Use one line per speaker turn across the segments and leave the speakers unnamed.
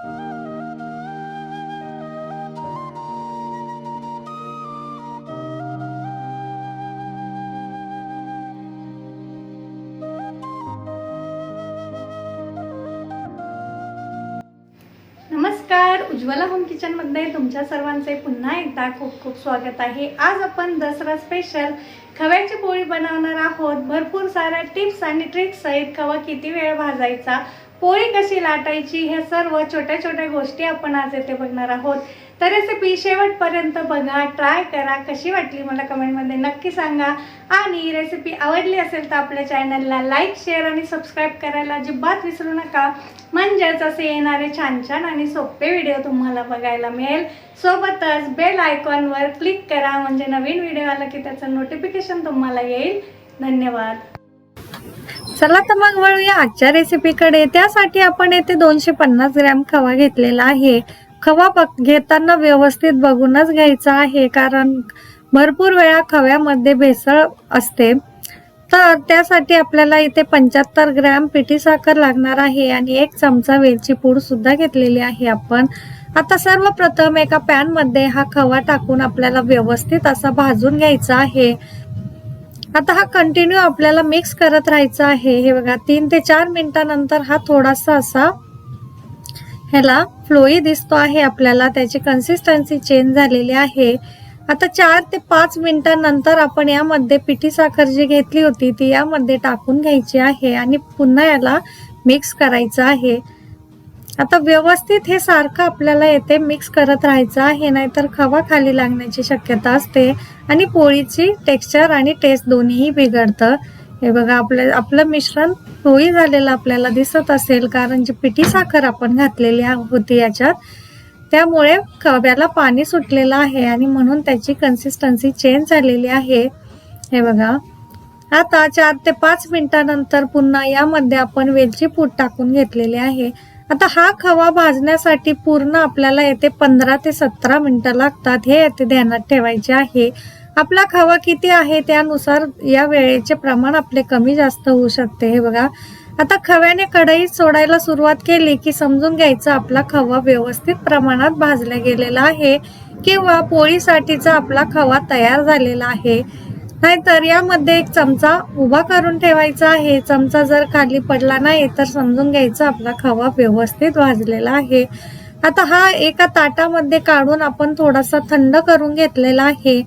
नमस्कार उज्ज्वला होम किचनमध्ये तुमच्या सर्वांचे पुन्हा एकदा खूप खूप स्वागत आहे. आज आपण दसरा स्पेशल खव्याची पोळी बनवणार आहोत. भरपूर साऱ्या टिप्स आणि ट्रिक्स सहित खवा किती वेळ भाजायचा पोळी कशी लाटायची हे सर्व छोट्या छोट्या गोष्टी आपण आज येथे बघणार आहोत. तर रेसिपी शेवटपर्यंत बघा ट्राय करा. कशी वाटली मला कमेंटमध्ये नक्की सांगा. आणि रेसिपी आवडली असेल तर आपल्या चॅनलला लाईक शेअर आणि सबस्क्राईब करायला अजिबात विसरू नका. म्हणजेच असे येणारे छान छान आणि सोपे व्हिडिओ तुम्हाला बघायला मिळेल. सोबतच बेल आयकॉनवर क्लिक करा. म्हणजे नवीन व्हिडिओ आला की त्याचं नोटिफिकेशन तुम्हाला येईल. धन्यवाद. चला तर मग वळूया आजच्या रेसिपीकडे त्यासाठी आपण येथे दोनशे पन्नास ग्रॅम खवा घेतलेला आहे. खवा बघ घेताना व्यवस्थित बघूनच घ्यायचा आहे कारण भरपूर वेळा खव्यामध्ये भेसळ असते. तर त्यासाठी आपल्याला इथे पंच्याहत्तर ग्रॅम पिठी साखर लागणार आहे आणि एक चमचा वेलची पूड सुद्धा घेतलेली आहे आपण. आता सर्वप्रथम एका पॅनमध्ये हा खवा टाकून आपल्याला व्यवस्थित असा भाजून घ्यायचा आहे. आता हा कंटिन्यू आपल्याला मिक्स करत राहायचा आहे. हे बघा तीन ते चार मिनिटानंतर हा थोडासा असा ह्याला फ्लोई दिसतो आहे आपल्याला. त्याची कन्सिस्टन्सी चेंज झालेली आहे. आता चार ते पाच मिनिटांनंतर आपण यामध्ये पिठी साखर जी घेतली होती ती यामध्ये टाकून घ्यायची आहे आणि पुन्हा याला मिक्स करायचं आहे. आता व्यवस्थित हे सारखं आपल्याला येते मिक्स करत राहायचं आहे. नाहीतर खवा खाली लागण्याची शक्यता असते. आणि पोळीची टेक्स्चर आणि टेस्ट दोन्हीही बिघडतं. हे बघा आपलं आपलं मिश्रण पोळी झालेलं आपल्याला दिसत असेल कारण जी पिठी साखर आपण घातलेली होती याच्यात त्यामुळे खव्याला पाणी सुटलेलं आहे आणि म्हणून त्याची कन्सिस्टन्सी चेंज झालेली आहे. हे बघा. आता चार ते पाच मिनिटानंतर पुन्हा यामध्ये आपण वेलची पूड टाकून घेतलेली आहे. आता हा खवा भाजण्यासाठी पूर्ण आपल्याला येथे पंधरा ते सतरा मिनिटं लागतात. हे येथे ध्यानात ठेवायचे आहे. आपला खवा किती आहे? त्यानुसार या वेळेचे प्रमाण आपले कमी जास्त होऊ शकते. हे बघा. आता खव्याने कढईत सोडायला सुरुवात केली की समजून घ्यायचं आपला खवा व्यवस्थित प्रमाणात भाजला गेलेला आहे किंवा पोळीसाठीचा आपला खवा तयार झालेला आहे. नाही तर यामध्ये एक चमचा उभा करून ठेवायचा. आहे चमचा जर खाली पडला नाही तर समजून घ्यायचं आपला खवा व्यवस्थित भाजलेला आहे. आता हा एका ताटामध्ये काढून आपण थोडासा थंड करून घेतलेला आहे.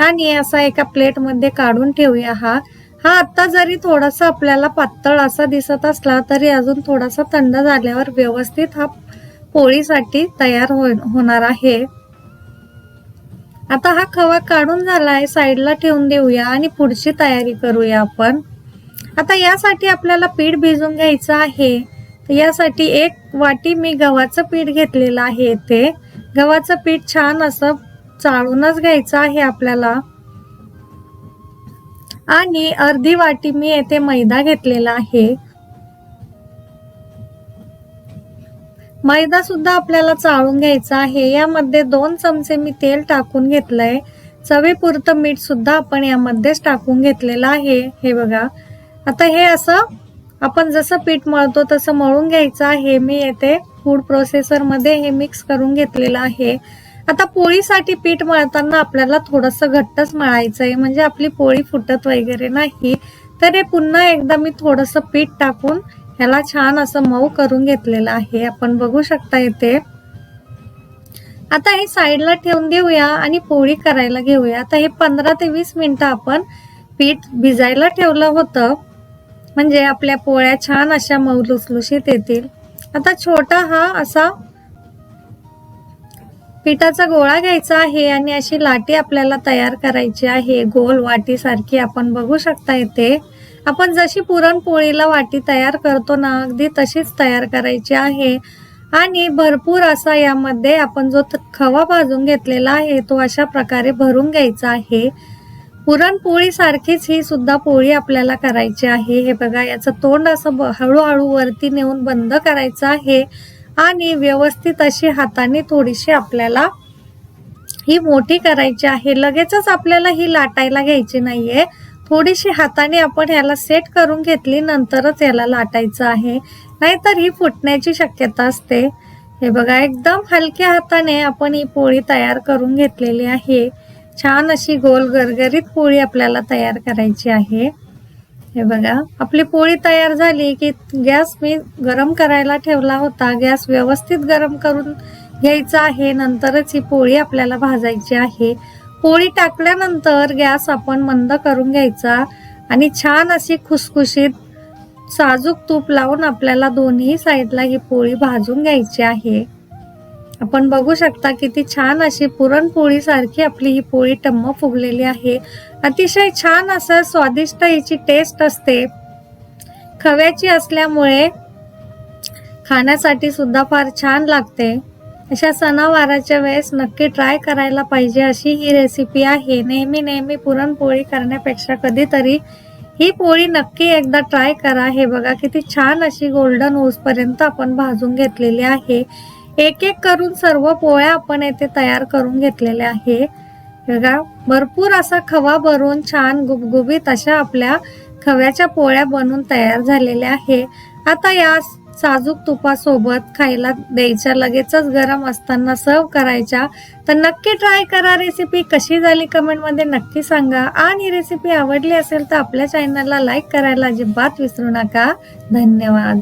आणि असा एका प्लेटमध्ये काढून ठेवूया हा. हा आत्ता जरी थोडासा आपल्याला पातळ असा दिसत असला तरी अजून थोडासा थंड झाल्यावर व्यवस्थित हा पोळीसाठी तयार हो होणार आहे. आता हा खवा काढून झालाय साईडला ठेवून देऊया आणि पुढची तयारी करूया आपण. आता यासाठी आपल्याला पीठ भिजून घ्यायचं आहे. तर यासाठी एक वाटी मी गव्हाचं पीठ घेतलेलं आहे इथे. गव्हाचं पीठ छान असं चाळूनच घ्यायचं आहे आपल्याला. आणि अर्धी वाटी मी येथे मैदा घेतलेला आहे. मैदा सुद्धा आपल्याला चाळून घ्यायचा आहे. यामध्ये दोन चमचे मी तेल टाकून घेतलंय. चवीपुरतं मीठ सुद्धा आपण यामध्येच टाकून घेतलेलं आहे. हे बघा. आता हे असं आपण जसं पीठ मळतो तसं मळून घ्यायचं आहे. मी येथे फूड प्रोसेसरमध्ये हे मिक्स करून घेतलेलं आहे. आता पोळीसाठी पीठ मळताना आपल्याला थोडंसं घट्टच मळायचं आहे म्हणजे आपली पोळी फुटत वगैरे नाही. तर हे पुन्हा एकदा मी थोडंसं पीठ टाकून ह्याला छान असं मऊ करून घेतलेलं आहे. आपण बघू शकता इथे. आता हे साईडला ठेवून देऊया आणि पोळी करायला घेऊया. आता हे पंधरा ते वीस मिनिटं आपण पीठ भिजायला ठेवलं होतं. म्हणजे आपल्या पोळ्या छान अशा मऊ लुसलुशीत येतील. आता छोटा हा असा पिठाचा गोळा घ्यायचा आहे आणि अशी लाटी आपल्याला तयार करायची आहे. गोल वाटी सारखी आपण बघू शकता इथे. आपण जशी पुरणपोळीला वाटी तयार करतो ना अगदी तशीच तयार करायची आहे. आणि भरपूर असा यामध्ये आपण जो खवा भाजून घेतलेला आहे तो अशा प्रकारे भरून घ्यायचा आहे. पुरणपोळी सारखीच ही सुद्धा पोळी आपल्याला करायची आहे. हे बघा याचं तोंड असं ब- हळूहळू वरती नेऊन बंद करायचं आहे. आणि व्यवस्थित अशी हाताने थोडीशी आपल्याला ही मोठी करायची आहे. लगेचच आपल्याला ही लाटायला घ्यायची नाहीये. थोडीशी हाताने आपण ह्याला सेट करून घेतली नंतरच याला लाटायचं आहे. नाहीतर ही फुटण्याची शक्यता असते. हे बघा एकदम हलक्या हाताने आपण ही पोळी तयार करून घेतलेली आहे. छान अशी गोल गरगरीत पोळी आपल्याला तयार करायची आहे. हे बघा आपली पोळी तयार झाली की गॅस मी गरम करायला ठेवला होता. गॅस व्यवस्थित गरम करून घ्यायचा आहे. नंतरच ही पोळी आपल्याला भाजायची आहे. पोळी टाकल्यानंतर गॅस आपण मंद करून घ्यायचा आणि छान अशी खुसखुशीत साजूक तूप लावून आपल्याला दोन्ही साईडला ही पोळी भाजून घ्यायची आहे. आपण बघू शकता किती छान अशी पुरणपोळी सारखी आपली ही पोळी टम्म फुगलेली आहे. अतिशय छान असं स्वादिष्ट हिची टेस्ट असते. खव्याची असल्यामुळे खाण्यासाठी सुद्धा फार छान लागते. अशा सणावाराच्या वेळेस नक्की ट्राय करायला पाहिजे अशी ही रेसिपी आहे. नेहमी नेहमी पुरणपोळी करण्यापेक्षा कधीतरी ही पोळी नक्की एकदा ट्राय करा. हे बघा किती छान अशी गोल्डन पर्यंत आपण भाजून घेतलेली आहे. एक एक करून सर्व पोळ्या आपण येथे तयार करून घेतलेल्या आहे. बघा भरपूर असा खवा भरून छान गुबगुबीत अशा आपल्या खव्याच्या पोळ्या बनून तयार झालेल्या आहे. आता या साजूक तुपासोबत खायला द्यायच्या. लगेचच गरम असताना सर्व करायच्या. तर नक्की ट्राय करा. रेसिपी कशी झाली कमेंटमध्ये नक्की सांगा. आणि रेसिपी आवडली असेल तर आपल्या चॅनलला लाईक करायला अजिबात विसरू नका. धन्यवाद.